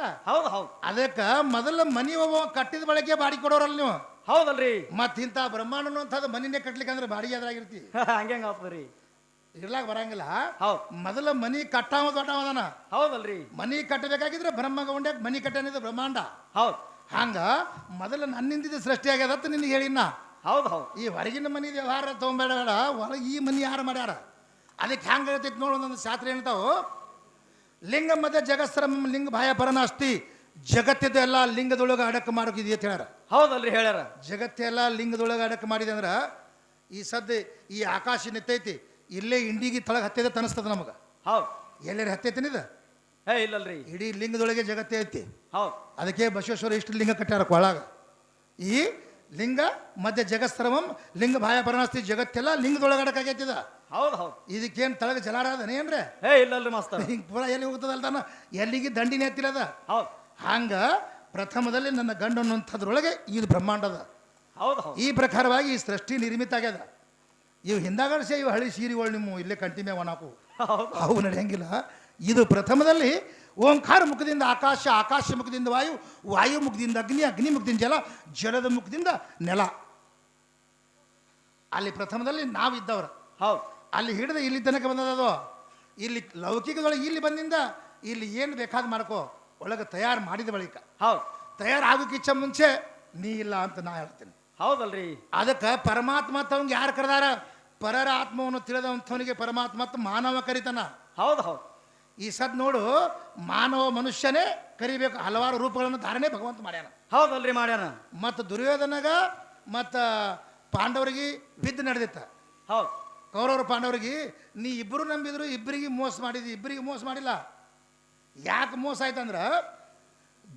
ಹೌದಲ್ಲ? ಹೌದು ಹೌದು. ಅದಕ್ಕ ಮೊದಲ ಮನಿ ಒಬ್ಬ ಕಟ್ಟಿದ ಬಳಕೆ ಬಾಡಿಗೆ ಕೊಡೋರಲ್ಲ ನೀವು. ಹೌದಲ್ರಿ. ಮತ್ ಇಂತ ಬ್ರಹ್ಮಾಂಡ ಅಂತದ ಮನಿನೇ ಕಟ್ಲಿಕ್ಕೆ ಅಂದ್ರೆ ಬಾಡಿಗೆ ಅದ್ರಾಗಿರ್ತಿ. ಹಂಗೆ ಆಗ್ತದ್ರಿ? ಇರ್ಲಾಕ ಬರಂಗಿಲ್ಲ. ಹೌದ್. ಮೊದಲ ಮನಿ ಕಟ್ಟಾವ ದೊಡ್ಡವದನ ಹೌದಲ್ರಿ. ಮನಿ ಕಟ್ಟಬೇಕಾಗಿದ್ರೆ ಬ್ರಹ್ಮ ಗೌಂಡ್ಯಾಗ ಮನಿ ಕಟ್ಟನಿದ ಬ್ರಹ್ಮಾಂಡ. ಹೌದ್. ಹಂಗ ಮೊದಲ ನನ್ನಿಂದಿದ್ದು ಸೃಷ್ಟಿ ಆಗ್ಯದ ಅಂತ ನಿನಗೆ ಹೇಳಿನ ಹೌದು ಹೌದು. ಈ ಹೊರಗಿನ ಮನಿ ವ್ಯವಹಾರ ತಗೊಂಬೇಡ ಬೇಡ ಹೊರಗೆ ಈ ಮನಿ ಯಾರು ಮಾಡ್ಯಾರ? ಅದಕ್ಕೆ ಹೆಂಗೆ ಹೇಳ್ತೈತಿ ನೋಡು ಒಂದೊಂದು ಶಾಸ್ತ್ರ ಹೇಳ್ತಾವು. ಲಿಂಗ ಮಧ್ಯೆ ಜಗತ್ಸರ ಲಿಂಗ ಭಾಯ ಪರನಾಸ್ತಿ ಜಗತ್ತಿದ ಎಲ್ಲ ಲಿಂಗದೊಳಗೆ ಅಡಕ ಮಾಡೋಕಿದೆಯ ಅಂತ ಹೇಳ್ಯಾರ. ಹೌದಲ್ರಿ ಹೇಳ್ಯಾರ. ಜಗತ್ತೆಲ್ಲ ಲಿಂಗದೊಳಗೆ ಅಡಕ ಮಾಡಿದೆ ಅಂದ್ರೆ ಈ ಸದ್ಯ ಈ ಆಕಾಶ ನಿತ್ತೈತಿ ಇಲ್ಲೇ ಇಂಡಿಗೆ ತಳಗ ಹತ್ತಿದೆ ತನಿಸ್ತದ ನಮಗೆ. ಹೌದ್. ಎಲ್ಲರೂ ಹತ್ತೈತಿನಿದ ಏ ಇಲ್ಲಲ್ರಿ. ಇಡೀ ಲಿಂಗದೊಳಗೆ ಜಗತ್ತೇ ಐತಿ. ಹೌದು. ಅದಕ್ಕೆ ಬಸವೇಶ್ವರ ಇಷ್ಟು ಲಿಂಗ ಕಟ್ಟಾರ ಕೊಳಗ ಈ ಲಿಂಗ ಮಧ್ಯ ಜಗಸ್ತ್ರವಂ ಲಿಂಗ ಭಾಯ ಪರನಾಸ್ತಿ ಜಗತ್ತೆಲ್ಲ ಲಿಂಗದೊಳಗೆ ಹೌದು ಹೌದು. ಇದಕ್ಕೇನು ತಳಗ ಜಲಾರಾಧನೆ ಏನ್ರೆ? ಏ ಇಲ್ಲಲ್ರಿ ಮಾಸ್ತರ್. ಹಿಂಗೆ ಪೂರ ಎಲ್ಲಿ ಹೋಗ್ತದಲ್ದಾನ ಎಲ್ಲಿಗೆ ದಂಡಿನೇ ಹತ್ತಿರದ ಹೌದು. ಹಂಗ ಪ್ರಥಮದಲ್ಲಿ ನನ್ನ ಗಂಡು ಅನ್ನುವಂಥದ್ರೊಳಗೆ ಇದು ಬ್ರಹ್ಮಾಂಡದ. ಹೌದು ಹೌದ್. ಈ ಪ್ರಕಾರವಾಗಿ ಈ ಸೃಷ್ಟಿ ನಿರ್ಮಿತ ಆಗ್ಯದ. ಇವು ಹಿಂದಾಗಡ್ಸೆ ಇವು ಹಳಿ ಸೀರೆಗಳು ನಿಮ್ಮ ಇಲ್ಲೇ ಕಂಟಿನ್ಯೂ ಒಣಾಕು. ಹೌದ್. ಅವು ನಡೆಯಂಗಿಲ್ಲ. ಇದು ಪ್ರಥಮದಲ್ಲಿ ಓಂಕಾರ ಮುಖದಿಂದ ಆಕಾಶ ಆಕಾಶ ಮುಖದಿಂದ ವಾಯು ವಾಯು ಮುಖದಿಂದ ಅಗ್ನಿ ಅಗ್ನಿ ಮುಖದಿಂದ ಜಲ ಜಲದ ಮುಖದಿಂದ ನೆಲ. ಅಲ್ಲಿ ಪ್ರಥಮದಲ್ಲಿ ನಾವಿದ್ದವರು ಹೌದು. ಅಲ್ಲಿ ಹಿಡಿದು ಇಲ್ಲಿ ತನಕ ಬಂದದದು ಇಲ್ಲಿ ಲೌಕಿಕದೊಳಗೆ ಇಲ್ಲಿ ಬಂದಿಂದ ಇಲ್ಲಿ ಏನು ಬೇಕಾದ ಮಾಡ್ಕೋ ಒಳಗೆ ತಯಾರು ಮಾಡಿದ ಬಳಿಕ. ಹೌದು. ತಯಾರಾಗೋಕ್ಕಿಚ್ಚ ಮುಂಚೆ ನೀ ಇಲ್ಲ ಅಂತ ನಾ ಹೇಳ್ತೀನಿ. ಹೌದಲ್ರಿ. ಅದಕ್ಕೆ ಪರಮಾತ್ಮ ತವಂಗೆ ಯಾರು ಕರೆದಾರ? ಪರರ ಆತ್ಮವನ್ನು ತಿಳಿದಂಥವನಿಗೆ ಪರಮಾತ್ಮ ಮತ್ತು ಮಾನವ ಕರಿತಾನ. ಹೌದು ಹೌದ್. ಈ ಸದ್ ನೋಡು ಮಾನವ ಮನುಷ್ಯನೇ ಕರಿಬೇಕು. ಹಲವಾರು ರೂಪಗಳನ್ನು ಧಾರಣೆ ಭಗವಂತ ಮಾಡ್ಯಾನ. ಹೌದಲ್ರಿ ಮಾಡ್ಯಾನ. ಮತ್ತು ದುರ್ಯೋಧನಗ ಮತ್ತು ಪಾಂಡವರಿಗೆ ಬಿದ್ದು ನಡೆದಿತ್ತ. ಹೌದು. ಕೌರವರು ಪಾಂಡವರಿಗೆ ನೀ ಇಬ್ಬರು ನಂಬಿದ್ರು ಇಬ್ಬರಿಗೆ ಮೋಸ ಮಾಡಿದಿ ಇಬ್ಬರಿಗೆ ಮೋಸ ಮಾಡಿಲ್ಲ. ಯಾಕೆ ಮೋಸ ಆಯ್ತಂದ್ರೆ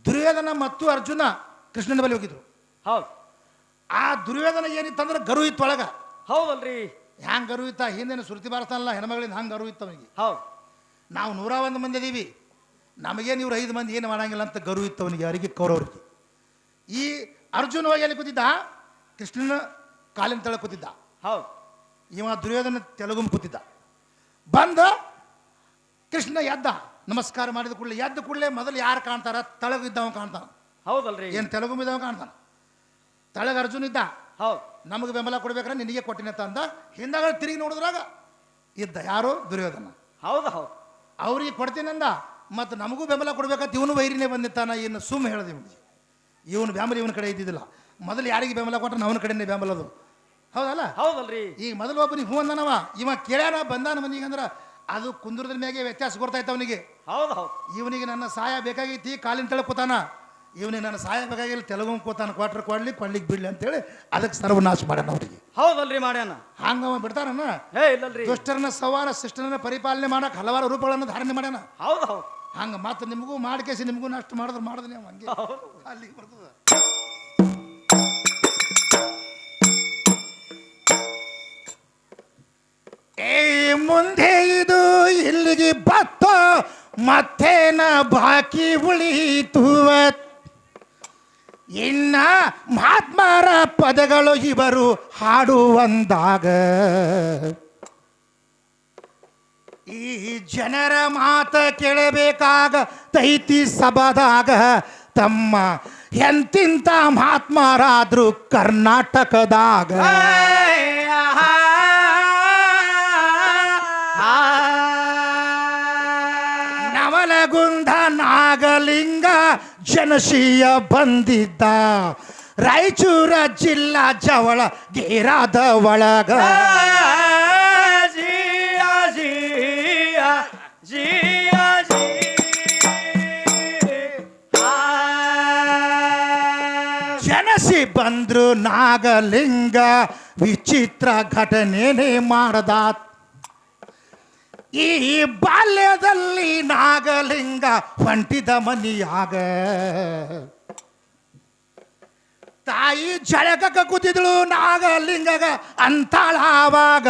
ದುರ್ಯೋಧನ ಮತ್ತು ಅರ್ಜುನ ಕೃಷ್ಣನ ಬಳಿ ಹೋಗಿದ್ರು. ಹೌದು. ಆ ದುರ್ಯೋಧನ ಏನಿತ್ತಂದ್ರೆ ಗರು ಇತ್ತು ಒಳಗ. ಹೌದಲ್ರಿ. ಹ್ಯಾಂಗೆ ಗರು ಇತ್ತ? ಹಿಂದಿನ ಶ್ರುತಿ ಬಾರಿಸ್ತಾನಲ್ಲ ಹೆಣ್ಮಗಳಿಂದ ಹಂಗೆ ಗರು ಇತ್ತು ಅವನಿಗೆ. ಹೌದ್. ನಾವು ನೂರ ಒಂದು ಮಂದಿ ಅದೀವಿ. ನಮಗೇನು ಇವ್ರು ಐದು ಮಂದಿ ಏನು ಮಾಡಂಗಿಲ್ಲ ಅಂತ ಗರು ಇತ್ತು ಅವನಿಗೆ ಅವರಿಗೆ. ಕೌರವರಿಗೆ ಈ ಅರ್ಜುನ ಹೋಗಿ ಎಲ್ಲಿ ಕೂತಿದ್ದ ಕೃಷ್ಣನ ಕಾಲಿನ ತಳ ಕೂತಿದ್ದ. ಹೌದು. ಇವ ದುರ್ಯೋಧನ ತೆಲುಗು ಕೂತಿದ್ದ. ಬಂದ ಕೃಷ್ಣ ಎದ್ದ. ನಮಸ್ಕಾರ ಮಾಡಿದ ಕೂಡಲೇ ಎದ್ದ ಕೂಡಲೇ ಮೊದಲು ಯಾರು ಕಾಣ್ತಾರ? ತಳಗಿದ್ದವ ಕಾಣ್ತಾನ. ಹೌದಲ್ರಿ. ಏನು ತೆಲುಗು ಇದ್ದವ ಕಾಣ್ತಾನ. ತಳಗ ಅರ್ಜುನ ಇದ್ದ. ಹೌದು. ನಮಗೆ ಬೆಂಬಲ ಕೊಡ್ಬೇಕ್ರೆ ನಿನಗೆ ಕೊಟ್ಟಿನ ಅಂದ. ಹಿಂದಾಗ ತಿರುಗಿ ನೋಡಿದ್ರಾಗ ಇದ್ದ ಯಾರು? ದುರ್ಯೋಧನ. ಹೌದು ಹೌದ್. ಅವ್ರಿಗೆ ಕೊಡ್ತೀನಂದ ಮತ್ತು ನಮಗೂ ಬೆಂಬಲ ಕೊಡ್ಬೇಕಂತ ಇವನು ವೈರಿನೇ ಬಂದಿತ್ತಾನ ಇನ್ನು ಸುಮ್ಮ ಹೇಳಿದೆ ಇವನಿಗೆ. ಇವನು ಬೆಂಬಲ ಇವನ ಕಡೆ ಇದ್ದಿದ್ದಿಲ್ಲ. ಮೊದಲು ಯಾರಿಗೆ ಬೆಂಬಲ ಕೊಟ್ಟರೆ ಅವನ ಕಡೆನೇ ಬೆಂಬಲದು ಹೌದಲ್ಲ? ಹೌದಲ್ರಿ. ಈಗ ಮೊದಲು ಒಬ್ಬನಿಗೆ ಹೂ ಅಂದನವ ಇವ ಕೇಳ್ಯಾನ ಬಂದಾನ ಮನಿಗೆ ಅಂದ್ರೆ ಅದು ಕುಂದ್ರದ ಮ್ಯಾಗೆ ವ್ಯತ್ಯಾಸ ಗೊತ್ತಾಯ್ತು ಅವನಿಗೆ. ಹೌದು ಹೌದು. ಇವನಿಗೆ ನನ್ನ ಸಹಾಯ ಬೇಕಾಗೈತಿ ಕಾಲಿನ ತಳ ಕೂತಾನ. ಇವನಿಗೆ ನನ್ನ ಸಹಾಯ ಬೇಕಾಗಿಲ್ಲ ತೆಲುಗು ಕೂತಾನ ಕ್ವಾಟ್ರ್ ಕೊಡ್ಲಿ ಕೊಡ್ಲಿಕ್ಕೆ ಬಿಡ್ಲಿ ಅಂತೇಳಿ ಅದಕ್ಕೆ ಸರ್ವನಾಶ ಮಾಡ್ಯಾನ ಅವರಿಗೆ. ಹೌದಲ್ರಿ ಮಾಡ್ಯಾನ? ಹಂಗ ಅವ ಬಿಡ್ತಾರನ ಏ ಇಲ್ಲಲ್ರಿ. ದುಷ್ಟರನ್ನ ಸವಾರ ಶಿಷ್ಟರನ್ನ ಪರಿಪಾಲನೆ ಮಾಡಕ್ ಹಲವಾರು ರೂಪಗಳನ್ನು ಧಾರಣೆ ಮಾಡ್ಯಾನ. ಹೌದು ಹೌದು. ಹಂಗ ಮತ್ತೆ ನಿಮಗೂ ಮಾಡ್ಕೇಸಿ ನಿಮಗೂ ನಷ್ಟ ಮಾಡಿದ್ರೆ ಮಾಡಿದ್ರೆ ನೀವು ಹಂಗೆ. ಅಲ್ಲಿಗೆ ಬರ್ತದ. ಏ ಮುಂದೆ ಇದು ಇಲ್ಲಿಗೆ ಬತ್ತ ಮತ್ತೇನ ಬಾಕಿ ಉಳಿತು ಇನ್ನ ಮಹಾತ್ಮರ ಪದಗಳು ಇವರು ಹಾಡುವಂದಾಗ ಈ ಜನರ ಮಾತ ಕೇಳಬೇಕಾಗ ತೈತಿ ಸಭಾದಾಗ ತಮ್ಮ ಎಂತಿಂತ ಮಹಾತ್ಮರಾದ್ರು ಕರ್ನಾಟಕದಾಗ. ನವಲಗುಂದ ನಾಗಲಿಂಗ ಜನಶೀಯ ಬಂದಿದ್ದ. ರಾಯಚೂರ ಜಿಲ್ಲಾ ಜವಳ ಗೇರಾದ ಒಳಗ. ಜನಸಿ ಬಂದ್ರು ನಾಗಲಿಂಗ ವಿಚಿತ್ರ ಘಟನೆನೇ ಮಾಡದ ಈ ಬಾಲ್ಯದಲ್ಲಿ ನಾಗಲಿಂಗ ಹೊಂಟಿದ ಮನಿಯಾಗ. ತಾಯಿ ಜಳಕಕ್ಕ ಕೂತಿದಳು ನಾಗಲಿಂಗಗ ಅಂತಾಳ ಆವಾಗ.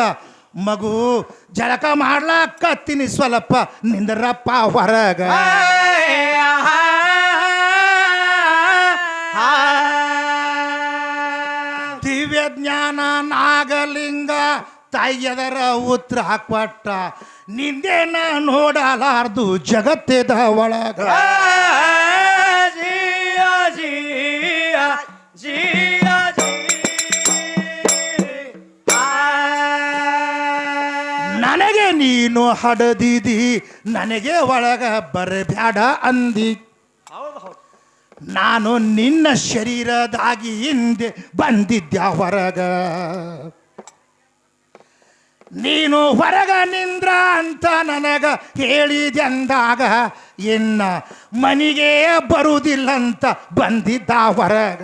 ಮಗು ಜಳಕ ಮಾಡ್ಲಾಕತ್ತೀನಿ ಸ್ವಲ್ಪ ನಿಂದ್ರಪ್ಪ ಹೊರಗ. ದಿವ್ಯ ಜ್ಞಾನ ನಾಗಲಿಂಗ ತಾಯಿಯದರ ಉತ್ತರ ಕೊಟ್ಟ ನಿಂದೇನ ನೋಡಲಾರ್ದು ಜಗತ್ತೆದ ಒಳಗ. ನನಗೆ ನೀನು ಹಡದಿದಿ ನನಗೆ ಒಳಗ ಬರಬ್ಯಾಡ ಅಂದಿ. ನಾನು ನಿನ್ನ ಶರೀರದಾಗಿ ಹಿಂದೆ ಬಂದಿದ್ದ ಹೊರಗ. ನೀನು ಹೊರಗ ನಿಂದ್ರ ಅಂತ ನನಗ ಹೇಳಿದೆಂದಾಗ ಇನ್ನ ಮನಿಗೆ ಬರುವುದಿಲ್ಲ ಅಂತ ಬಂದಿದ್ದ ಹೊರಗ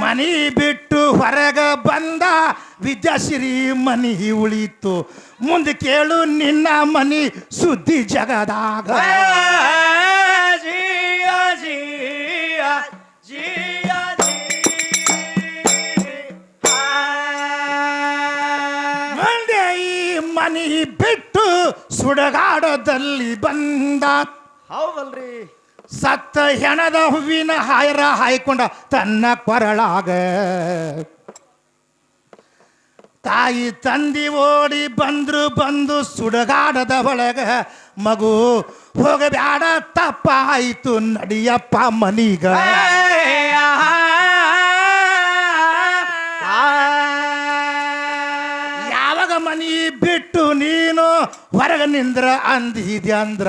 ಮನಿ ಬಿಟ್ಟು ಹೊರಗ ಬಂದ ವಿದ್ಯಾಶ್ರೀ ಮನಿ ಉಳಿತು ಮುಂದೆ ಕೇಳು ನಿನ್ನ ಮನಿ ಸುದ್ದಿ ಜಗದಾಗ ಜಿಯ ಜಿಯ ಜಿಯ ಮನಿ ಬಿಟ್ಟು ಸುಡಗಾಡದಲ್ಲಿ ಬಂದ. ಹೌದಲ್ರಿ. ಸತ್ತ ಹೆಣದ ಹೂವಿನ ಹಾಯರ ಹಾಯ್ಕೊಂಡ ತನ್ನ ಕೊರಳಾಗ. ತಾಯಿ ತಂದಿ ಓಡಿ ಬಂದ್ರು ಬಂದು ಸುಡಗಾಡದ ಒಳಗ ಮಗು ಹೋಗಬ್ಯಾಡ ತಪ್ಪ ಆಯ್ತು ನಡಿಯಪ್ಪ ಮನೀಗ. ಬಿಟ್ಟು ನೀನು ಹೊರಗೆ ನಿಂದ್ರ ಅಂದಿದ್ಯ ಅಂದ್ರ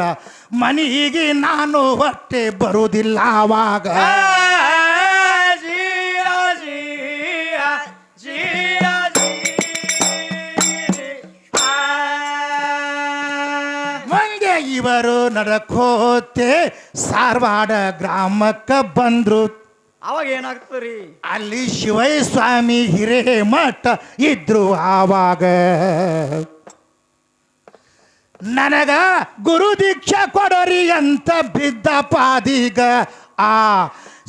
ಮನಿಗೆ ನಾನು ಹೊಟ್ಟೆ ಬರುವುದಿಲ್ಲ ಆವಾಗ ಇವರು ನಡಕೋತೆ ಸಾರ್ವಾಡ ಗ್ರಾಮಕ್ಕ ಬಂದ್ರು. ಅವಾಗ ಏನಾಗ್ತದ್ರಿ ಅಲ್ಲಿ ಶಿವೈ ಸ್ವಾಮಿ ಹಿರೇಮಠ ಇದ್ರು ಆವಾಗ ನನಗ ಗುರು ದೀಕ್ಷಾ ಕೊಡೋರಿ ಅಂತ ಬಿದ್ದ ಪಾದಿಗ ಆ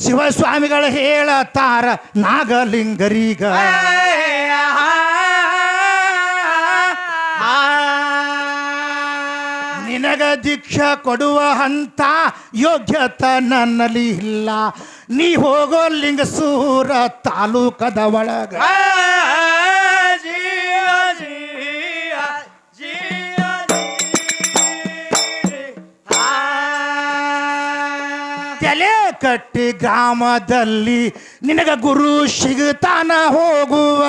ಶಿವಸ್ವಾಮಿಗಳು ಹೇಳತಾರ ನಾಗಲಿಂಗರಿಗ ನಿನಗ ದೀಕ್ಷ ಕೊಡುವ ಹಂತ ಯೋಗ್ಯತ ನನ್ನಲ್ಲಿ ಇಲ್ಲ ನೀ ಹೋಗೋ ಲಿಂಗಸೂರ ತಾಲೂಕದ ಒಳಗ ಕಟ್ಟಿ ಗ್ರಾಮದಲ್ಲಿ ನಿನಗ ಗುರು ಸಿಗುತ್ತಾನ ಹೋಗುವ.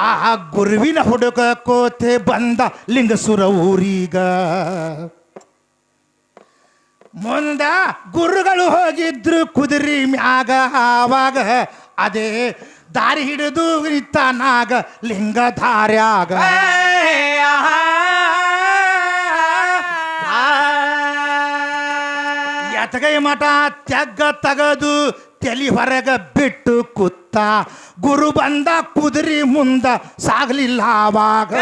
ಆ ಗುರುವಿನ ಹುಡುಗ ಕೋತೆ ಬಂದ ಲಿಂಗಸುರ ಊರೀಗ. ಮುಂದ ಗುರುಗಳು ಹೋಗಿದ್ರು ಕುದುರೆ ಮ್ಯಾಗ ಆವಾಗ ಅದೇ ದಾರಿ ಹಿಡಿದು ನಿಂತಾನಾಗ ಲಿಂಗ ದಾರ್ಯಾಗ ಎತಗೈ ಮಠ ತೆಗ್ಗ ತಗದು ತಲಿ ಹೊರಗ ಬಿಟ್ಟು ಕುತ್ತ. ಗುರು ಬಂದ ಕುದುರಿ ಮುಂದ ಸಾಗಲಿಲ್ಲ ಆವಾಗ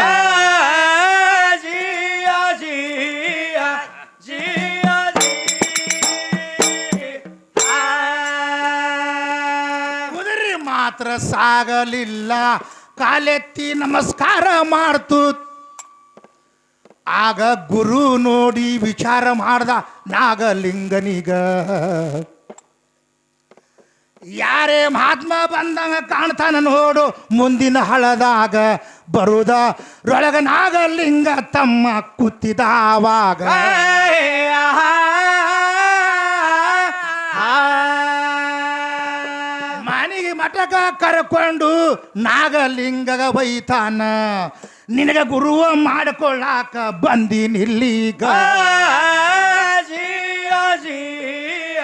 ಕುದುರೆ ಮಾತ್ರ ಸಾಗಲಿಲ್ಲ. ಕಾಲೆತ್ತಿ ನಮಸ್ಕಾರ ಮಾಡ್ತು ಆಗ ಗುರು ನೋಡಿ ವಿಚಾರ ಮಾಡ್ದ ನಾಗಲಿಂಗನಿಗ ಯಾರೇ ಮಹಾತ್ಮ ಬಂದಂಗ ಕಾಣ್ತಾನ ನೋಡು ಮುಂದಿನ ಹಳದಾಗ ಬರುದ ರೊಳಗ ನಾಗಲಿಂಗ ತಮ್ಮ ಕೂತಿದಾವಾಗ ಮನೆಗೆ ಮಠಕ ಕರ್ಕೊಂಡು ನಾಗಲಿಂಗಗ ಒಯ್ತಾನ ನಿನಗ ಗುರುವ ಮಾಡ್ಕೊಳ್ಳಾಕ ಬಂದಿನಿಲ್ಲೀಗ ಜಿಯ ಜಿಯ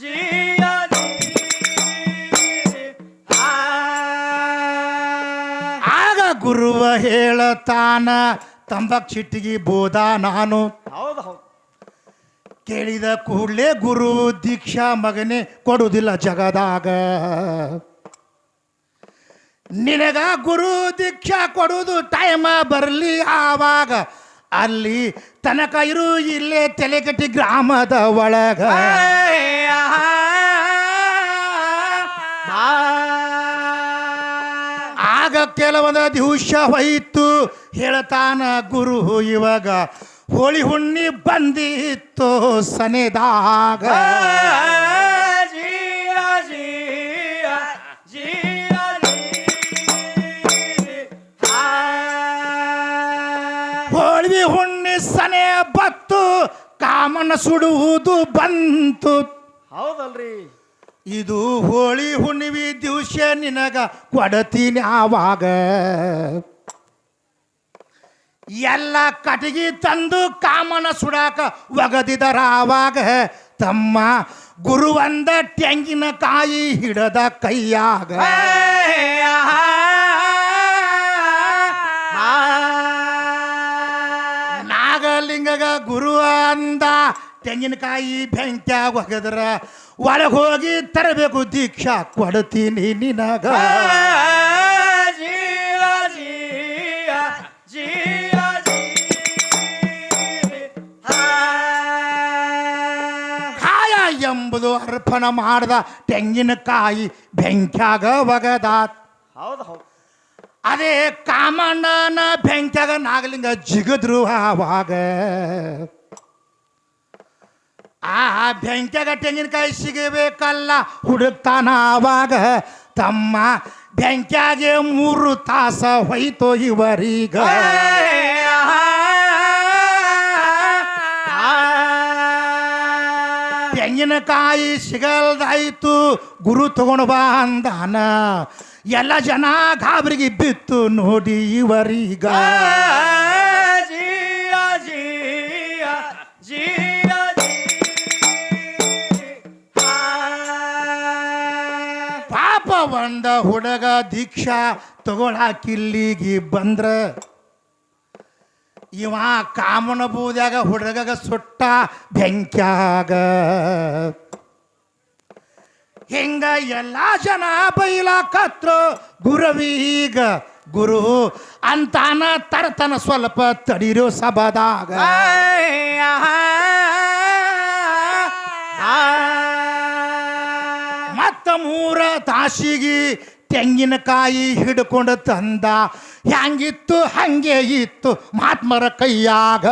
ಜಿಯ ಆಗ ಗುರುವ ಹೇಳತಾನ ತಂಬಕ್ ಚಿಟ್ಟಿಗೆ ಬೋದ ನಾನು. ಹೌದು ಹೌದು. ಕೇಳಿದ ಕೂಡಲೇ ಗುರು ದೀಕ್ಷಾ ಮಗನೇ ಕೊಡುವುದಿಲ್ಲ ಜಗದಾಗ. ನಿನಗ ಗುರು ದೀಕ್ಷಾ ಕೊಡುವುದು ಟೈಮ ಬರಲಿ ಆವಾಗ. ಅಲ್ಲಿ ತನಕ ಇರು, ಇಲ್ಲೇ ತಲೆಕಟ್ಟಿ ಗ್ರಾಮದ ಒಳಗ. ಆಗ ಕೆಲವೊಂದು ದಿವಸ ಹೋಯಿತು ಹೇಳ್ತಾನ ಗುರು ಇವಾಗ, ಹೋಳಿ ಹುಣ್ಣಿ ಬಂದಿತ್ತು ಸನೆದಾಗ. ಸನೆ ಬತ್ತು ಕಾಮನ ಸುಡುವುದು ಬಂತು. ಹೌದಲ್ರಿ. ಇದು ಹೋಳಿ ಹುಣ್ಣಿವಿ ದಿವಸ ನಿನಗ ಕೊಡತೀನಿ ಆವಾಗ. ಎಲ್ಲ ಕಟಗಿ ತಂದು ಕಾಮನ ಸುಡಾಕ ಒಗದಿದರ ಆವಾಗ ತಮ್ಮ ಗುರುವಂದ ತೆಂಗಿನಕಾಯಿ ಹಿಡದ ಕೈಯಾಗ. ನಾಗಲಿಂಗಗ ಗುರು ಅಂದ ತೆಂಗಿನಕಾಯಿ ಬೆಂಕ್ಯಾಗ ಒಗದ್ರ ಒಳಗೆ ಹೋಗಿ ತರಬೇಕು ದೀಕ್ಷಾ ಕೊಡ್ತೀನಿ ನಿನಗ. ಕಾಯ ಎಂಬುದು ಅರ್ಪಣ ಮಾಡ್ದ ತೆಂಗಿನಕಾಯಿ ಬೆಂಕ್ಯಾಗ ಒಗದ. ಹೌದು ಹೌದು. ಅದೇ ಕಾಮಣ್ಣನ ಬೆಂಕಿಯಾಗ ನಾಗಲಿಂಗ ಜಿಗದ್ರು ಆವಾಗ. ಆ ಬೆಂಕಿಯಾಗ ತೆಂಗಿನಕಾಯಿ ಸಿಗಬೇಕಲ್ಲ ಹುಡುಕ್ತಾನ ಆವಾಗ. ತಮ್ಮ ಬೆಂಕ್ಯಾಗೆ ಮೂರು ತಾಸ ಹೋಯ್ತು ಇವರೀಗ. ತೆಂಗಿನಕಾಯಿ ಸಿಗಲ್ದಾಯ್ತು, ಗುರು ತಗೊಂಡು ಬಾ ಅಂದಾನ. ಎಲ್ಲ ಜನ ಗಾಬರಿಗೆ ಬಿತ್ತು ನೋಡಿ ಇವರೀಗ. ಪಾಪ ಬಂದ ಹುಡುಗ ದೀಕ್ಷಾ ತಗೊಳಾಕಿಲ್ಲಿಗೆ ಬಂದ್ರ. ಇವ ಕಾಮನ ಬೂದ್ಯಾಗ ಹುಡುಗಗ ಸುಟ್ಟ ಬೆಂಕ್ಯಾಗ. ಹಿಂಗ ಎಲ್ಲ ಜನ ಬೈಲಾಕತ್ರು ಗುರವೀಗ ಗುರು ಅಂತಾನ ತರತನ ಸ್ವಲ್ಪ ತಡಿರೋ ಸಬದಾಗ ಮತ್ತ ಮೂರ ತಾಸಿಗೆ ತೆಂಗಿನಕಾಯಿ ಹಿಡ್ಕೊಂಡು ತಂದ ಹ್ಯಾಂಗಿತ್ತು ಹಂಗೆ ಇತ್ತು ಮಾತ್ಮರ ಕೈಯಾಗ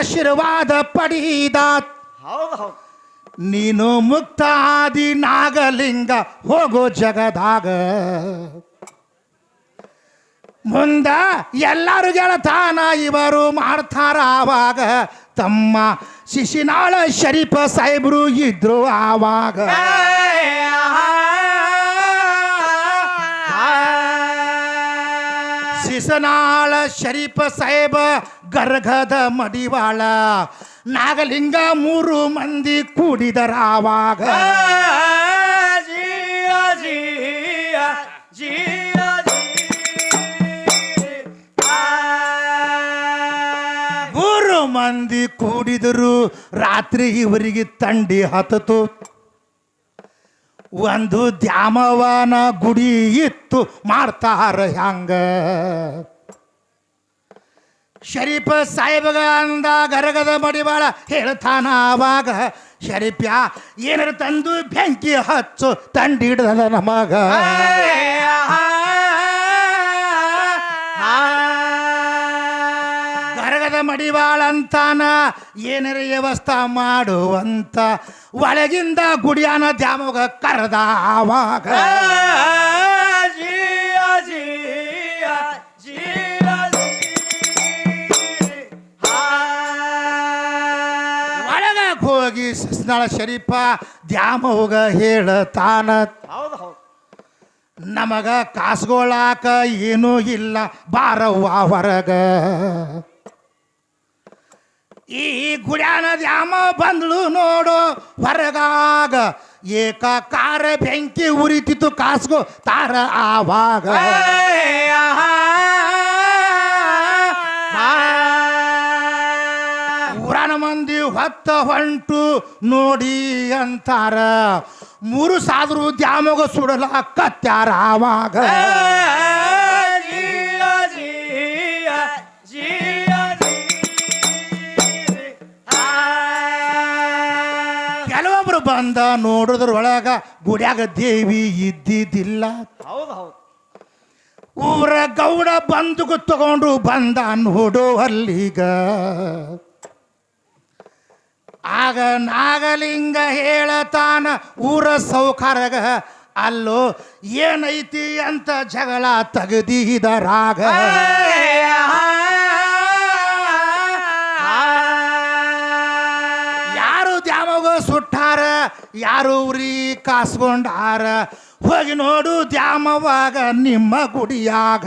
ಆಶೀರ್ವಾದ ಪಡೀದ ಹೌದು ಹೌದು ನೀನು ಮುಕ್ತ ಆದಿ ನಾಗಲಿಂಗ ಹೋಗೋ ಜಗದಾಗ. ಮುಂದ ಎಲ್ಲರೂ ಗೆಳತಾನ ಇವರು ಮಾಡ್ತಾರ ಆವಾಗ. ತಮ್ಮ ಶಿಶಿನಾಳ ಶರೀಫ ಸಾಹೇಬ್ರು ಇದ್ರು ಆವಾಗ. ಶಿಶನಾಳ ಶರೀಫ ಸಾಹೇಬ ಗರ್ಗದ ಮಡಿವಾಳ. ನಾಗಲಿಂಗ ಮೂರು ಮಂದಿ ಕೂಡಿದರಾವಾಗ. ಜಿಯ ಜಿಯ ಜಿಯ ಮೂರು ಮಂದಿ ಕೂಡಿದರು. ರಾತ್ರಿ ಇವರಿಗೆ ತಂಡಿ ಹತ್ತು ಒಂದು ದ್ಯಾಮವನ ಗುಡಿ ಇತ್ತು. ಮಾಡ್ತಾರ ಹ್ಯಾಂಗ? ಶರೀಫ ಸಾಹೇಬಗ ಅಂದ ಗರಗದ ಮಡಿವಾಳ ಹೇಳ್ತಾನ ಆವಾಗ ಶರೀಫ್ಯ ಏನಾರ ತಂದು ಬೆಂಕಿ ಹಚ್ಚು ತಂಡಿಡ್ದ ನಮಗ ಗರಗದ ಮಡಿವಾಳ ಅಂತಾನ ಏನಾರ ವ್ಯವಸ್ಥೆ ಮಾಡುವಂತ ಒಳಗಿಂದ ಗುಡಿಯಾನ ದ್ಯಾಮೋಗ ಕರೆದ ಆವಾಗ ಹೋಗಿ ಸಸ್ನಾಳ ಶರೀಫ ದ್ಯಾಮೋಗ ಹೇಳತಾನ. ಹೌದು ಹೌದು. ನಮಗ ಕಾಸ್ಗೊಳಾಕ ಏನೂ ಇಲ್ಲ ಬಾರವ್ವ ಹೊರಗ. ಈ ಗುಡ್ಯಾನ ದ್ಯಾಮ ಬಂದ್ಳು ನೋಡು ಹೊರಗಾಗ ಏಕ ಕಾರ ಬೆಂಕಿ ಉರಿತಿತ್ತು ಕಾಸ್ಗೋ ತಾರ ಆವಾಗ. ಮಂದಿ ಹೊತ್ತ ಹೊಂಟು ನೋಡಿ ಅಂತಾರ. ಮೂರು ಸಾದ್ರು ದ್ಯಾಮಗ ಸುಡಲ ಕತ್ಯಾರ ಆವಾಗ ಕೆಲವೊಬ್ರು ಬಂದ ನೋಡಿದ್ರೊಳಗ ಗುಡ್ಯಾಗ ದೇವಿ ಇದ್ದಿದ್ದಿಲ್ಲ. ಹೌದು ಹೌದು. ಊರ ಗೌಡ ಬಂದು ತಗೊಂಡು ಬಂದ ನೋಡು ಅಲ್ಲಿಗ. ಆಗ ನಾಗಲಿಂಗ ಹೇಳತಾನ ಊರ ಸೌಕಾರಗ ಅಲ್ಲೋ ಏನೈತಿ ಅಂತ ಜಗಳ ತೆಗೆದಿದ ರಾಗ? ಯಾರು ದ್ಯಾಮಗ ಸುಟ್ಟಾರ ಯಾರು ಉರಿ ಕಾಸ್ಕೊಂಡಾರ ಹೋಗಿ ನೋಡು ದ್ಯಾಮವಾಗ ನಿಮ್ಮ ಗುಡಿಯಾಗ.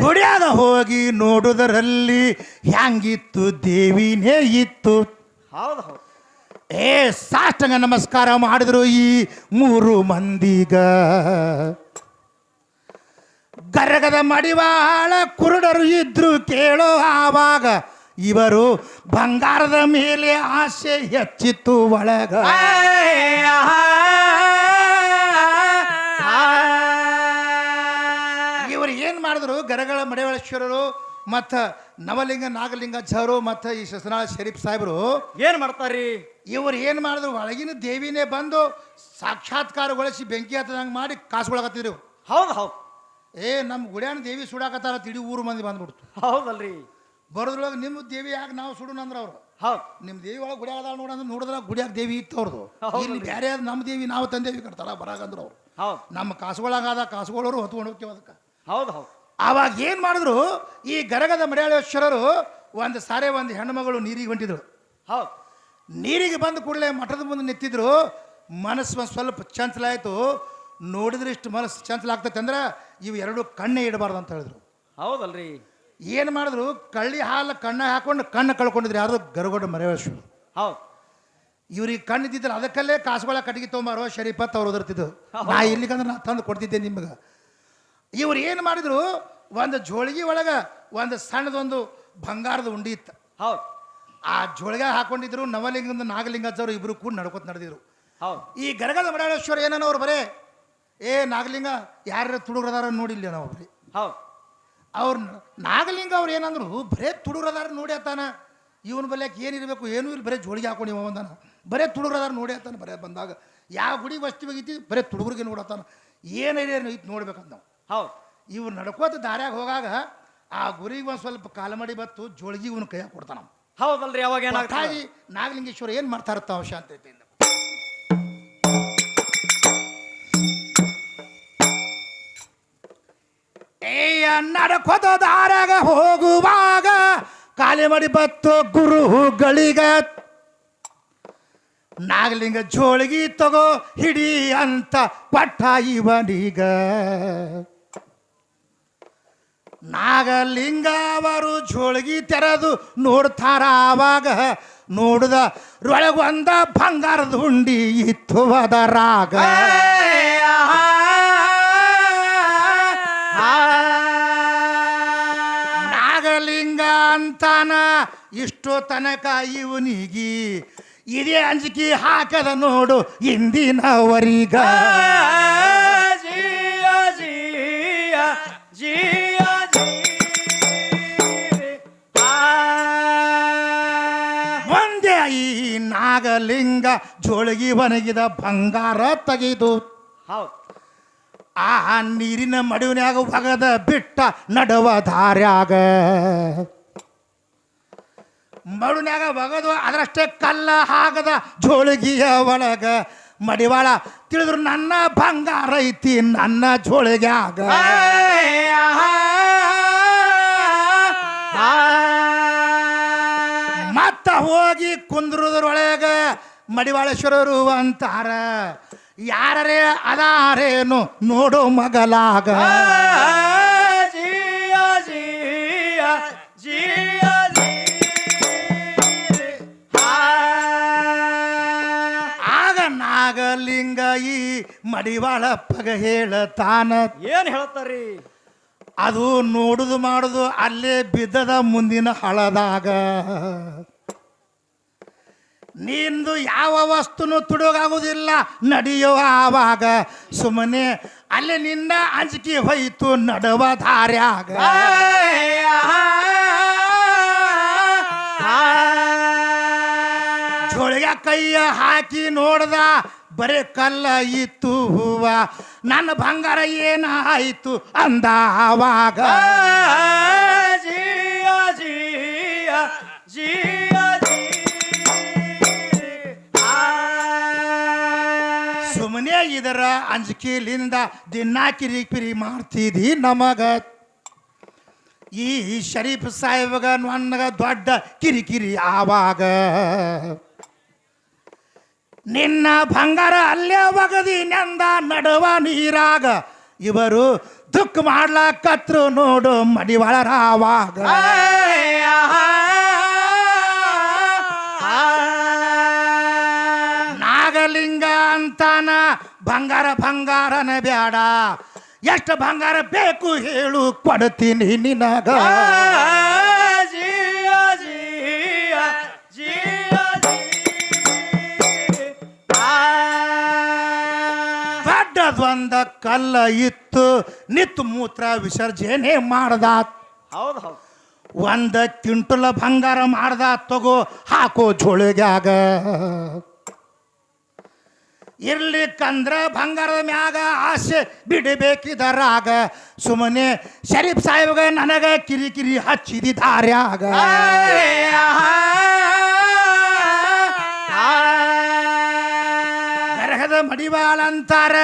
ಗುಡಿಯಾಗ ಹೋಗಿ ನೋಡುದರಲ್ಲಿ ಹ್ಯಾಂಗಿತ್ತು ದೇವಿನೇ ಇತ್ತು ಹೌದು ಹೌದು. ಏ ಸಾಷ್ಟಂಗ ನಮಸ್ಕಾರ ಮಾಡಿದ್ರು ಈ ಮೂರು ಮಂದಿಗ. ಗರಗದ ಮಡಿವಾಳ ಕುರುಡರು ಇದ್ರು ಕೇಳೋ ಆವಾಗ ಇವರು ಬಂಗಾರದ ಮೇಲೆ ಆಸೆ ಹೆಚ್ಚಿತ್ತು ಒಳಗ. ಗರಗಳ ಮಡೇವಳೇಶ್ವರರು ಮತ್ತು ನವಲಿಂಗ ನಾಗಲಿಂಗ ಝರು ಮತ್ತು ಈ ಶಸನಾಳ ಶರೀಫ್ ಸಾಹೇಬರು ಏನ್ ಮಾಡ್ತಾರ್ರಿ? ಇವ್ರು ಏನು ಮಾಡಿದ್ರು? ಒಳಗಿನ ದೇವಿನೇ ಬಂದು ಸಾಕ್ಷಾತ್ಕಾರಗೊಳಿಸಿ ಬೆಂಕಿ ಹತ್ತದಂಗೆ ಮಾಡಿ ಕಾಸುಗಳಾಗತ್ತಿದ್ರು ಹೌದು ಹೌದು. ಏ ನಮ್ಮ ಗುಡಿಯಾನ ದೇವಿ ಸುಡಾಕತ್ತಾರ ತಿಡಿ ಊರು ಮಂದಿ ಬಂದ್ಬಿಡ್ತು. ಹೌದಲ್ರಿ. ಬರೋದ್ರೊಳಗೆ ನಿಮ್ಮ ದೇವಿ ಯಾಕೆ ನಾವು ಸುಡೋಣ ಅಂದ್ರೆ ಅವ್ರು? ಹೌದು. ನಿಮ್ಮ ದೇವಿ ಒಳಗೆ ಗುಡಿಯಾಗ ನೋಡ ನೋಡಂದ್ರೆ ನೋಡಿದ್ರೆ ಗುಡಿಯಾಗ ದೇವಿ ಇತ್ತು ಅವ್ರದ್ದು ಇಲ್ಲಿ ಬೇರೆ ಆದ ನಮ್ಮ ದೇವಿ ನಾವು ತಂದೇವಿ ಕಟ್ತಾರ ಬರಾಗಂದ್ರು ಅವ್ರು. ಹೌದು. ನಮ್ಮ ಕಾಸುಗಳಾಗ ಕಾಸುಗಳವರು ಹೊತ್ಕೊಂಡು ಹೋಗ್ತೀವಿ ಅದಕ್ಕೆ. ಹೌದು ಹೌದು. ಆವಾಗ ಏನು ಮಾಡಿದ್ರು ಈ ಗರಗದ ಮರ್ಯಾಳೇಶ್ವರರು ಒಂದು ಸಾರೆ ಒಂದು ಹೆಣ್ಣುಮಗಳು ನೀರಿಗೆ ಹೊಂಟಿದ್ರು. ಹೌದು. ನೀರಿಗೆ ಬಂದ ಕೂಡಲೇ ಮಠದ ಮುಂದೆ ನಿಂತಿದ್ರು. ಮನಸ್ಸು ಒಂದ್ ಸ್ವಲ್ಪ ಚಂಚಲ ಆಯಿತು ನೋಡಿದ್ರೆ ಇಷ್ಟು ಮನಸ್ಸು ಚಂಚಲ ಆಗ್ತೈತೆ ಅಂದ್ರೆ ಇವು ಎರಡು ಕಣ್ಣೇ ಇಡಬಾರ್ದು ಅಂತ ಹೇಳಿದ್ರು. ಹೌದಲ್ರಿ. ಏನು ಮಾಡಿದ್ರು ಕಳ್ಳಿ ಹಾಲು ಕಣ್ಣ ಹಾಕೊಂಡು ಕಣ್ಣು ಕಳ್ಕೊಂಡಿದ್ರು ಯಾರು ಗರಗಡ ಮರೇಶ್ವರ ಹೌದು. ಇವ್ರಿಗೆ ಕಣ್ಣಿದ್ದಿದ್ರೆ ಅದಕ್ಕಲ್ಲೇ ಕಾಸುಗಳ ಕಟ್ಟಿಗೆ ತೊಗೊಂಬಾರೋ ಶರೀಫತ್ ಅವ್ರು ಓದಿರ್ತಿದ್ದು ನಾ ಇಲ್ಲಿಗಂದ್ರೆ ನಾ ತಂದು ಕೊಡ್ತಿದ್ದೆ ನಿಮಗೆ. ಇವ್ರು ಏನು ಮಾಡಿದ್ರು? ಒಂದು ಜೋಳಿಗೆ ಒಳಗೆ ಒಂದು ಸಣ್ಣದೊಂದು ಬಂಗಾರದ ಉಂಡಿ ಇತ್ತು. ಹೌದು. ಆ ಜೋಳಿಗೆ ಹಾಕೊಂಡಿದ್ರು ನವಲಿಂಗದ ನಾಗಲಿಂಗಜ್ಜವರು ಇಬ್ರು ಕೂಡ ನಡ್ಕೊತ ನಡೆದಿದ್ರು. ಹೌದು. ಈ ಗರಗದ ಮಡಾಳೇಶ್ವರ ಏನೋ ಅವ್ರು ಬರೇ? ಏ ನಾಗಲಿಂಗ ಯಾರ ತುಡುಗ್ರದಾರ ನೋಡಿಲ್ಲ ನಾವು ಬರೀ. ಹೌದು. ಅವ್ರ ನಾಗಲಿಂಗ ಅವ್ರು ಏನಂದ್ರು ಬರೇ ತುಡುಗ್ರದಾರ ನೋಡಿ ಆತಾನ ಇವನ್ ಬಲ್ಯಾಕ ಏನಿರಬೇಕು ಏನೂ ಇಲ್ಲ ಬರೇ ಜೋಳಿಗೆ ಹಾಕೊಂಡು ಇವ ಬಂದಾನ ಬರೇ ತುಡುಗ್ರದಾರ ನೋಡಿ ಆತಾನ ಬರೇ ಬಂದಾಗ. ಯಾವ ಗುಡಿ ವಸ್ತು ಹೋಗಿತಿ ಬರೇ ತುಡುಗ್ರಿಗೆ ನೋಡತ್ತಾನ ಏನಿದೆ ಐತಿ ನೋಡ್ಬೇಕಂತ ನಾವು. ಹೌದು. ಇವ್ರು ನಡ್ಕೋತ ದಾರ್ಯಾಗ ಹೋಗಾಗ ಆ ಗುರಿಗೆ ಒಂದು ಸ್ವಲ್ಪ ಕಾಲಮಡಿ ಬತ್ತು ಜೋಳಿಗೆ ಇವನು ಕೈಯಾಗ ಕೊಡ್ತಾನ ಹೌದಲ್ರಿ ಅವಾಗ ಏನಾಗಿ ನಾಗಲಿಂಗೇಶ್ವರ ಏನು ಮಾಡ್ತಾ ಇರ್ತಾವ ಶಾಂತತೆಯಿಂದ ಏಯ ನಡ್ಕೋತ ದಾರ್ಯಾಗ ಹೋಗುವಾಗ ಕಾಲಮಡಿ ಮಾಡಿ ಬತ್ತು ಗುರುಗಳಿಗ ನಾಗಲಿಂಗ ಜೋಳಿಗೆ ತಗೋ ಹಿಡಿ ಅಂತ ಪಟ್ಟ ಇವನೀಗ. ನಾಗಲಿಂಗ ಅವರು ಜೋಳಗಿ ತೆರೆದು ನೋಡ್ತಾರ ಆವಾಗ ನೋಡಿದ ಒಳಗೊಂದ ಬಂಗಾರದ ಹುಂಡಿ ಇತ್ತು ಅದರಾಗ ನಾಗಲಿಂಗ ಅಂತಾನ ಇಷ್ಟೋ ತನಕ ಇವನಿಗಿ ಇದೇ ಅಂಜಿಕೆ ಹಾಕದ ನೋಡು ಇಂದಿನವರಿಗ ಜೀಯ ಜಿಯ ಜಿಯ ನಾಗಲಿಂಗ ಜೋಳಿಗೆ ಒಣಗಿದ ಬಂಗಾರ ತೆಗೆದು. ಹೌದು. ಆ ನೀರಿನ ಮಡುವಿನ್ಯಾಗ ಒಗದ ಬಿಟ್ಟ ನಡವ ದಾರ್ಯಾಗ. ಮಡುನ್ಯಾಗ ಒಗದು ಅದರಷ್ಟೇ ಕಲ್ಲ ಹಾಗದ ಜೋಳಿಗೆಯ ಒಳಗ. ಮಡಿವಾಳ ತಿಳಿದ್ರು ನನ್ನ ಬಂಗಾರ ಐತಿ ನನ್ನ ಜೋಳಿಗೆ ಮತ್ತ ಹೋಗಿ ಕುಂದ್ರದ್ರೊಳಗ ಮಡಿವಾಳೇಶ್ವರರು ಅಂತಾರ. ಯಾರರೇ ಅದಾರೇನು ನೋಡು ಮಗಲಾಗ. ಜಿಯ ಜಿಯ ಜಿಯ ಆಗ ನಾಗಲಿಂಗ ಈ ಮಡಿವಾಳಪ್ಪಗ ಹೇಳತಾನ. ಏನ್ ಹೇಳ್ತಾರ? ಅದು ನೋಡುದು ಮಾಡುದು ಅಲ್ಲೇ ಬಿದ್ದದ ಮುಂದಿನ ಹಳದಾಗ. ನಿಂದು ಯಾವ ವಸ್ತುನು ತುಡುಗಾಗುವುದಿಲ್ಲ ನಡೆಯುವ ಆವಾಗ. ಸುಮ್ಮನೆ ಅಲ್ಲಿ ನಿನ್ನ ಅಂಜಿಕೆ ಹೋಯಿತು ನಡುವ ದಾರ್ಯಾಗ ಜೋಳಿಗ ಕೈಯ ಹಾಕಿ ನೋಡ್ದ ಬರೇ ಕಲ್ಲ ಇತ್ತು ಹೂವ. ನನ್ನ ಬಂಗಾರ ಏನಾಯಿತು ಅಂದ ಆವಾಗ. ಅಂಜಿಕೆಲಿಂದ ದಿನ ಕಿರಿ ಕಿರಿ ಮಾಡ್ತಿದಿ ನಮಗ. ಈ ಶರೀಫ್ ಸಾಹೇಬಗ ನನ್ನಗ ದೊಡ್ಡ ಕಿರಿಕಿರಿ ಆವಾಗ. ನಿನ್ನ ಬಂಗಾರ ಅಲ್ಲೇ ಒಗದಿ ನೆಂದ ನಡುವ ನೀರಾಗ. ಇವರು ದುಃಖ ಮಾಡ್ಲಾಕತ್ರು ನೋಡು ಮಡಿವಾಳರಾವಾಗ ನಾಗಲಿಂಗ ಅಂತಾನ ಬಂಗಾರ ಬಂಗಾರನ ಬೇಡ ಎಷ್ಟು ಬಂಗಾರ ಬೇಕು ಹೇಳು ಕೊಡ್ತೀನಿ ನಿನಗ. ದೊಡ್ಡದೊಂದ ಕಲ್ಲ ಇತ್ತು. ನಿತ್ತು ಮೂತ್ರ ವಿಸರ್ಜನೆ ಮಾಡ್ದ ಹೌದು ಹೌದು. ಒಂದ ಕ್ವಿಂಟಲ್ ಬಂಗಾರ ಮಾಡ್ದ ತಗೋ. ಹಾಕೋ ಜೋಳಿಗ್ಯಾಗ. ಇರ್ಲಿಕ್ಕಂದ್ರ ಬಂಗಾರದ ಮ್ಯಾಗ ಆಸೆ ಬಿಡಬೇಕಿದರಾಗ. ಸುಮ್ಮನೆ ಶರೀಫ್ ಸಾಹೇಬ್ಗ ನನಗ ಕಿರಿಕಿರಿ ಹಚ್ಚಿದಿ ದಾರ್ಯಾಗ ಗರಹದ ಮಡಿವಾಳ ಅಂತಾರ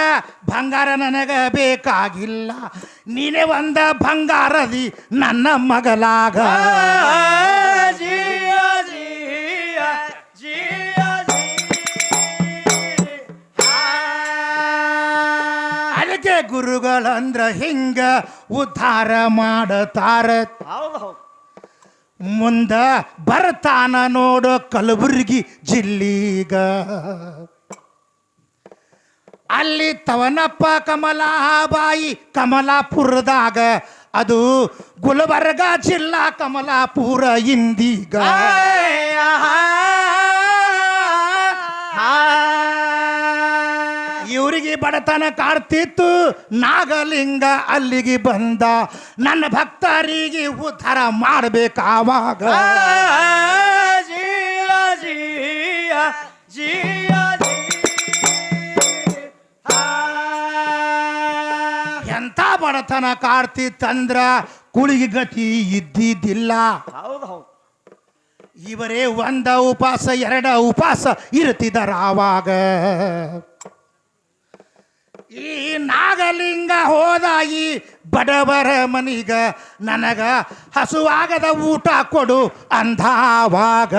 ಬಂಗಾರ ನನಗ ಬೇಕಾಗಿಲ್ಲ. ನೀನೆ ಒಂದ ಬಂಗಾರದಿ ನನ್ನ ಮಗಲಾಗ. ಗುರುಗಳಂದ್ರ ಹಿಂಗ ಉದ್ಧಾರ ಮಾಡತಾರ. ಹೌದು ಹೌದು. ಮುಂದ ಬರ್ತಾನ ನೋಡು ಕಲಬುರ್ಗಿ ಜಿಲ್ಲೀಗ. ಅಲ್ಲಿ ತವನಪ್ಪ ಕಮಲಾಬಾಯಿ ಕಮಲಾಪುರದಾಗ ಅದು ಗುಲ್ಬರ್ಗ ಜಿಲ್ಲಾ ಕಮಲಾಪುರ ಇಂದೀಗ. ಇವರಿಗೆ ಬಡತನ ಕಾಡ್ತಿತ್ತು ನಾಗಲಿಂಗ ಅಲ್ಲಿಗೆ ಬಂದ. ನನ್ನ ಭಕ್ತರಿಗೆ ಉದ್ಧಾರ ಮಾಡಬೇಕಾವಾಗ. ಜಿಯ ಜಿಯ ಜಿಯ ಎಂಥ ಬಡತನ ಕಾಡ್ತಿತ್ತಂದ್ರ ಕುಳಿಗೆ ಗತಿ ಇದ್ದಿದ್ದಿಲ್ಲ. ಹೌದು ಹೌದು. ಇವರೇ ಒಂದ ಉಪವಾಸ ಎರಡ ಉಪಾಸ ಇರ್ತಿದಾರ ಆವಾಗ ಈ ನಾಗಲಿಂಗ ಹೋದ ಈ ಬಡವರ ಮನಿಗ ನನಗ ಹಸುವಾಗದ ಊಟ ಕೊಡು ಅಂಧಾವಾಗ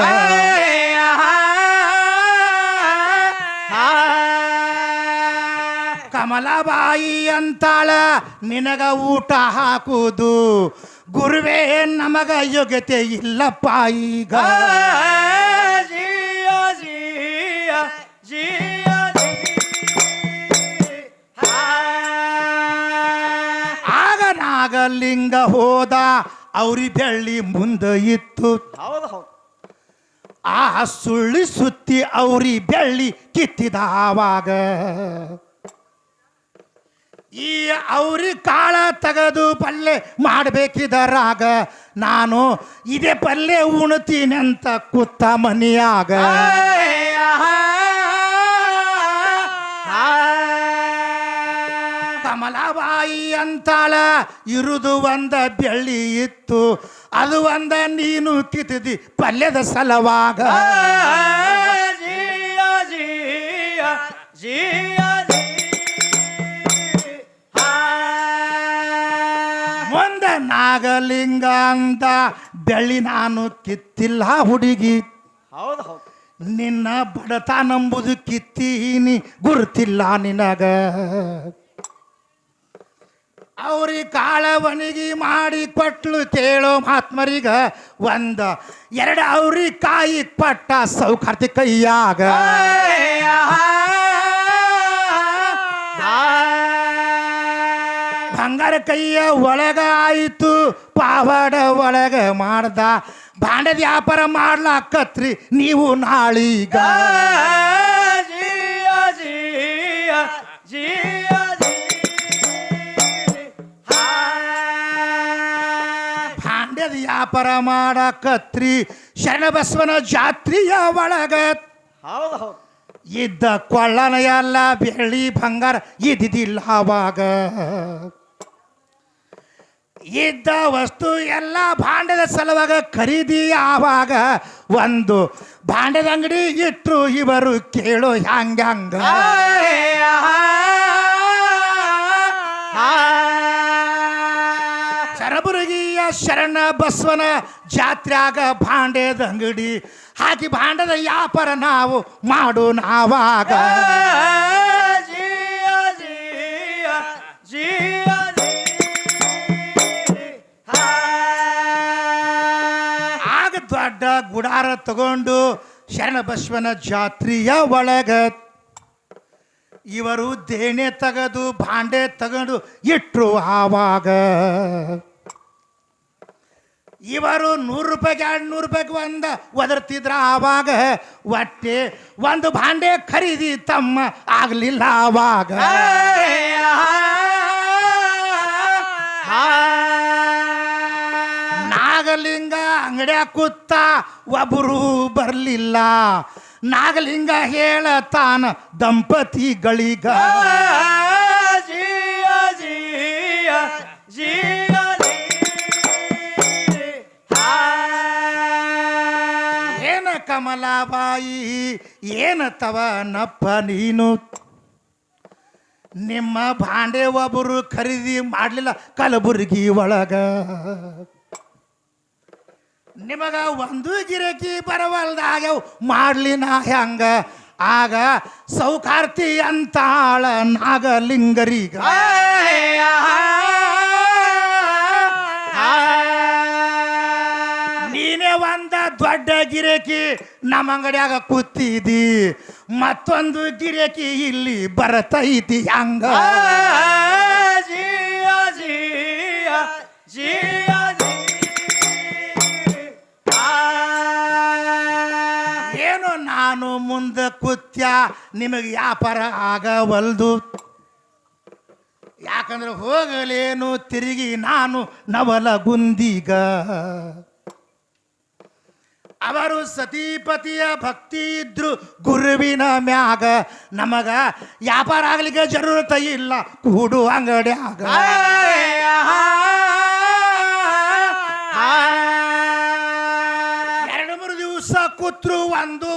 ಕಮಲಬಾಯಿ ಅಂತಾಳ ನಿನಗ ಊಟ ಹಾಕುದು. ಗುರುವೇ ನಮಗ ಯೋಗ್ಯತೆ ಇಲ್ಲಪ್ಪ ಈಗ. ಜಿಯ ಜಿಯ ಜಿಯ. ನಾಗಲಿಂಗ ಹೋದ ಅವ್ರಿ ಬೆಳ್ಳಿ ಮುಂದೆ ಇತ್ತು. ಹೌದು ಹೌದು. ಆ ಸುಳ್ಳಿ ಸುತ್ತಿ ಅವ್ರಿ ಬೆಳ್ಳಿ ಕಿತ್ತಿದ ಆವಾಗ. ಈ ಅವ್ರಿ ಕಾಳ ತೆಗೆದು ಪಲ್ಲೆ ಮಾಡಬೇಕಿದರಾಗ ನಾನು ಇದೇ ಪಲ್ಲೆ ಉಣ್ತೀನಿ ಅಂತ ಕೂತ ಮನಿಯಾಗ ಕಮಲಾಬಾಯಿ ಅಂತಾಳ ಇರುದು ಒಂದ ಬೆಳ್ಳಿ ಇತ್ತು ಅದು ಒಂದ ನೀನು ತಿದ್ದಿ ಪಲ್ಯದ ಸಲವಾಗ. ಒಂದ ಜಿಯ ಜಿಯ ಮುಂದ ನಾಗಲಿಂಗ ಅಂತ ಬೆಳ್ಳಿ ನಾನು ಕಿತ್ತಿಲ್ಲ ಹುಡುಗಿ. ಹೌದು ಹೌದು. ನಿನ್ನ ಬಡತ ನಂಬುದು ಕಿತ್ತೀನಿ ಗುರುತಿಲ್ಲ ನಿನಗ. ಅವ್ರಿ ಕಾಳವನಿಗೆ ಮಾಡಿ ಕೊಟ್ಲು ಕೇಳೋ ಮಹಾತ್ಮರಿಗ ಒಂದ, ಎರಡು ಅವ್ರಿ ಕಾಯಿ ಪಟ್ಟ ಸೌಕಾರ್ತಿ ಕೈಯಾಗ. ಬಂಗಾರ ಕೈಯ ಒಳಗ ಆಯಿತು, ಪಾವಡ ಒಳಗ ಮಾಡ್ದ. ಬಾಂಡದ ವ್ಯಾಪಾರ ಮಾಡ್ಲಾಕತ್ರಿ ನೀವು ನಾಳೀಗ. ಜೀ ಜಿಯ ಜಿಯ. ವ್ಯಾಪಾರ ಮಾಡಕತ್ರಿ ಶರಣಬಸವನ ಜಾತ್ರೆಯ ಒಳಗ. ಹೌದು ಹೌದು ಇದ್ದ ಕೊಳ್ಳನ ಎಲ್ಲ ಬೆಳ್ಳಿ ಬಂಗಾರ ಇದ್ದಿದ್ದಿಲ್ಲ ಅವಾಗ. ಇದ್ದ ವಸ್ತು ಎಲ್ಲ ಭಾಂಡದ ಸಲುವಾಗ ಖರೀದಿ ಆವಾಗ ಒಂದು ಭಾಂಡದ ಅಂಗಡಿ ಇಟ್ರು ಇವರು ಕೇಳೋ ಹ್ಯಾಂಗ ಹಂಗ ಶರಣ ಬಸವನ ಜಾತ್ರ್ಯಾಗ ಭಾಂಡೆದ ಅಂಗಡಿ. ಹಾಕಿ ಭಾಂಡದ ವ್ಯಾಪಾರ ನಾವು ಮಾಡು ನಾವಾಗ. ಆಗ ದೊಡ್ಡ ಗುಡಾರ ತಗೊಂಡು ಶರಣ ಬಸವನ ಜಾತ್ರೆಯ ಒಳಗ ಇವರು ದೇಣೆ ತಗದು ಭಾಂಡೆ ತಗೊಂಡು ಇಟ್ಟರು ಆವಾಗ. ಇವರು ನೂರು ರೂಪಾಯಿಗೆ ಎರಡು ನೂರು ರೂಪಾಯಿಗೆ ಒಂದ ಒದರ್ತಿದ್ರ ಆವಾಗ ಒಟ್ಟೆ ಒಂದು ಭಾಂಡೆ ಖರೀದಿ ತಮ್ಮ ಆಗಲಿಲ್ಲ ಆವಾಗ ನಾಗಲಿಂಗ ಅಂಗಡ್ಯಾಗ ಕೂತ ಒಬ್ಬರು ಬರಲಿಲ್ಲ ನಾಗಲಿಂಗ ಹೇಳತಾನ ದಂಪತಿಗಳಿಗ ಕಮಲಾಬಾಯಿ ಏನತ್ತವ ತವ ನಪ್ಪ ನೀನು? ನಿಮ್ಮ ಭಾಂಡೆ ಒಬ್ಬರು ಖರೀದಿ ಮಾಡಲಿಲ್ಲ ಕಲಬುರ್ಗಿ ಒಳಗ. ನಿಮಗ ಒಂದು ಗಿರಕಿ ಬರವಲ್ದಾಗ ಮಾಡ್ಲಿ ನಾ ಹೆಂಗ? ಆಗ ಸೌಕಾರ್ತಿ ಅಂತಾಳ ನಾಗಲಿಂಗರಿಗ. ಒಂದ ದೊಡ್ಡ ಗಿರೇಕಿ ನಮ್ಮ ಅಂಗಡಿಯಾಗ ಕೂತಿದಿ. ಮತ್ತೊಂದು ಗಿರೇಕಿ ಇಲ್ಲಿ ಬರತೈತಿ ಹಂಗ. ಜಿಯ ಜಿಯ ಜಿಯ ಏನು ನಾನು ಮುಂದೆ ಕೂತ್ಯ? ನಿಮಗೆ ವ್ಯಾಪಾರ ಆಗವಲ್ದು. ಯಾಕಂದ್ರೆ ಹೋಗಲೇನು ತಿರುಗಿ ನಾನು ನವಲ ಗುಂದಿಗ ಅವರು ಸತೀಪತಿಯ ಭಕ್ತಿ ಇದ್ರು ಗುರುವಿನ ಮ್ಯಾಗ ನಮಗ ವ್ಯಾಪಾರ ಆಗ್ಲಿಕ್ಕೆ ಜರೂರತ ಇಲ್ಲ. ಕೂಡು ಅಂಗಡಿ ಆಗ. ಎರಡು ಮೂರು ದಿವಸ ಕೂತ್ರು ಒಂದು